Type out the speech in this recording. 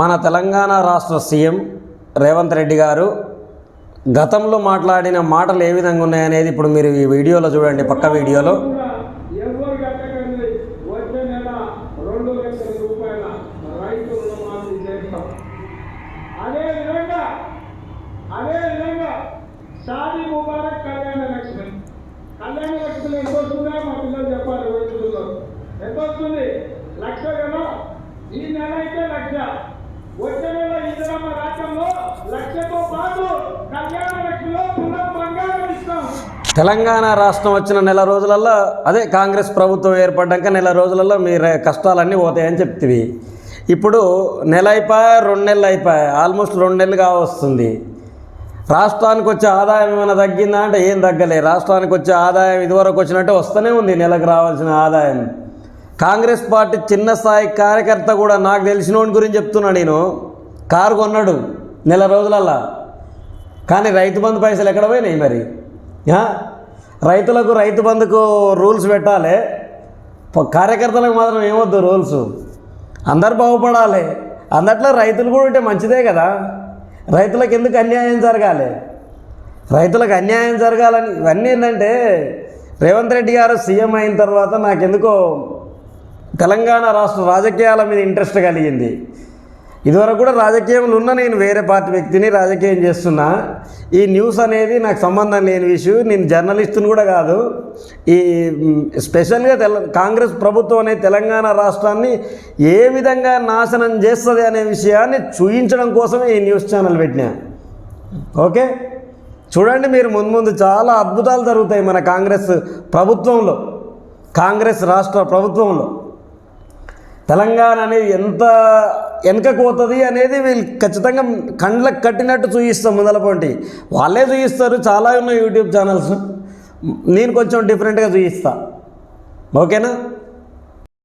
మన తెలంగాణ రాష్ట్ర సీఎం రేవంత్ రెడ్డి గారు గతంలో మాట్లాడిన మాటలు ఏ విధంగా ఉన్నాయనేది ఇప్పుడు మీరు ఈ వీడియోలో చూడండి పక్క వీడియోలో. లక్ష కదా. ఈ నెల అయితే లక్ష. ఇందిరమ్మ రాష్ట్రంలో పాటు కళ్యాణ లక్ష్మిలో బంగారం ఇస్తాం. తెలంగాణ రాష్ట్రం వచ్చిన నెల రోజులల్లో అదే కాంగ్రెస్ ప్రభుత్వం ఏర్పడ్డాక నెల రోజులలో మీ కష్టాలన్నీ పోతాయని చెప్తివి. ఇప్పుడు నెల అయిపోయా రెండు నెలలు అయిపోయా ఆల్మోస్ట్ రెండు నెలలుగా వస్తుంది రాష్ట్రానికి వచ్చే ఆదాయం ఏమైనా తగ్గిందా అంటే ఏం తగ్గలే. రాష్ట్రానికి వచ్చే ఆదాయం ఇదివరకు వచ్చినట్టే వస్తూనే ఉంది నెలకు రావాల్సిన ఆదాయం. కాంగ్రెస్ పార్టీ చిన్న స్థాయి కార్యకర్త కూడా నాకు తెలిసినోడి గురించి చెప్తున్నా నేను. కారు కొన్నాడు నెల రోజులల్లా. కానీ రైతు బంధు పైసలు ఎక్కడ పోయినాయి మరి? రైతులకు రైతు బంధుకు రూల్స్ పెట్టాలి. కార్యకర్తలకు మాత్రం ఏమొద్దు రూల్స్? అందరు బాగుపడాలి. అందట్లో రైతులు కూడా ఉంటే మంచిదే కదా. రైతులకు ఎందుకు అన్యాయం జరగాలి? రైతులకు అన్యాయం జరగాలని ఇవన్నీ ఏంటంటే రేవంత్ రెడ్డి గారు సీఎం అయిన తర్వాత నాకెందుకో తెలంగాణ రాష్ట్ర రాజకీయాల మీద ఇంట్రెస్ట్ కలిగింది. ఇదివరకు కూడా రాజకీయంలో ఉన్న నేను వేరే పార్టీ వ్యక్తిని రాజకీయం చేస్తున్నా. ఈ న్యూస్ అనేది నాకు సంబంధం లేని విషయం. నేను జర్నలిస్టుని కూడా కాదు. ఈ స్పెషల్గా తెల కాంగ్రెస్ ప్రభుత్వం అనే తెలంగాణ రాష్ట్రాన్ని ఏ విధంగా నాశనం చేస్తుంది అనే విషయాన్ని చూపించడం కోసమే ఈ న్యూస్ ఛానల్ పెట్టినా. ఓకే? చూడండి మీరు ముందు ముందు చాలా అద్భుతాలు జరుగుతాయి మన కాంగ్రెస్ ప్రభుత్వంలో. కాంగ్రెస్ రాష్ట్ర ప్రభుత్వంలో. తెలంగాణ అనేది ఎంత వెనకకు పోతుంది అనేది వీళ్ళు ఖచ్చితంగా కండ్లకు కట్టినట్టు చూపిస్తాం ముందలపంటి వాళ్ళే చూపిస్తారు చాలా ఉన్నాయి యూట్యూబ్ ఛానల్స్. నేను కొంచెం డిఫరెంట్గా చూయిస్తా. ఓకేనా?